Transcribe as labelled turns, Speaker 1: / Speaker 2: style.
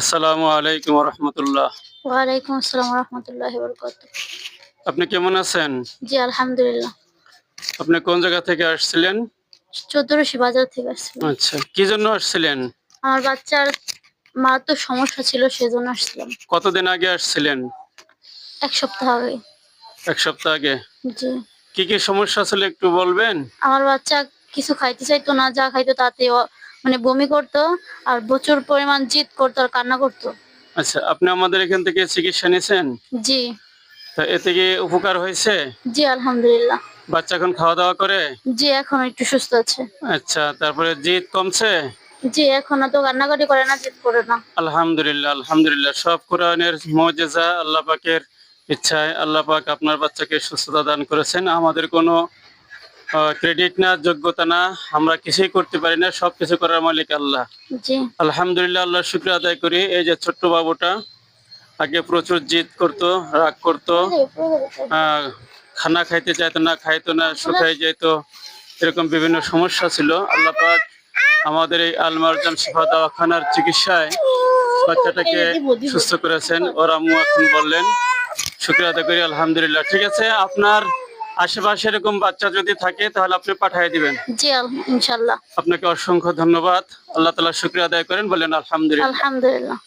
Speaker 1: আসসালামু আলাইকুম রহমতুল্লাহ
Speaker 2: ওয়ালাইকুম আসসালাম রহমতুল্লাহ
Speaker 1: আপনি কেমন আছেন?
Speaker 2: জি আলহামদুলিল্লাহ।
Speaker 1: আপনি কোন জায়গা থেকে আসছিলেন?
Speaker 2: চৌদ্দরশি বাজার থেকে আসছিলাম।
Speaker 1: আচ্ছা কি জন্য আসছিলেন?
Speaker 2: আমার বাচ্চার মারাত্মক সমস্যা ছিল সেজন্য আসছিলাম।
Speaker 1: কতদিন আগে আসছিলেন?
Speaker 2: এক সপ্তাহ আগে।
Speaker 1: এক সপ্তাহ আগে।
Speaker 2: জি।
Speaker 1: কি কি সমস্যা ছিল একটু বলবেন?
Speaker 2: আমার বাচ্চা কিছু খাইতে চাইতো না যা খাইতো তাতে মানে বমি করতো আর প্রচুর পরিমাণ জিদ করতো আর কান্না করতো।
Speaker 1: আচ্ছা আপনি আমাদের এখান থেকে চিকিৎসা নিয়েছেন?
Speaker 2: জি।
Speaker 1: তা এতে কি উপকার হয়েছে?
Speaker 2: জি আলহামদুলিল্লাহ।
Speaker 1: বাচ্চা এখন খাওয়া দাওয়া করে?
Speaker 2: জি এখন একটু সুস্থ আছে।
Speaker 1: আচ্ছা তারপরে জিদ কমছে?
Speaker 2: জি এখন তো কান্নাকাটি করে না জিদ করে না।
Speaker 1: আলহামদুলিল্লাহ আলহামদুলিল্লাহ সব কোরআনের মজেজা আল্লাহ পাকের ইচ্ছায় আল্লাহ পাক আপনার বাচ্চাকে সুস্থতা দান করেছেন। আমাদের কোনো ক্রেডিট না যোগ্যতা না আমরা কিছুই করতে পারি না সব কিছু করার মালিক আল্লাহ। আলহামদুলিল্লাহ আল্লাহ শুক্র আদায় করি। এই যে ছোট্ট বাবুটা আগে প্রচুর জিদ করতো রাগ করতো খানা খাইতে চাইতো না খাইতো না শুকাই যেত এরকম বিভিন্ন সমস্যা ছিল। আল্লাহ পাক আমাদের এই আলমারজান শিফা দাওয়াখানার চিকিৎসায় বাচ্চাটাকে সুস্থ করেছেন। ওর আম্মু এখন বললেন শুক্রিয়া আদায় করি আলহামদুলিল্লাহ। ঠিক আছে আপনার আশেপাশে এরকম বাচ্চা যদি থাকে তাহলে আপনি পাঠিয়ে দিবেন।
Speaker 2: জি ইনশাআল্লাহ ইনশাল্লাহ
Speaker 1: আপনাকে অসংখ্য ধন্যবাদ। আল্লাহ তালা শুক্রিয়া আদায় করেন বলেন আলহামদুলিল্লাহ।
Speaker 2: আলহামদুলিল্লাহ।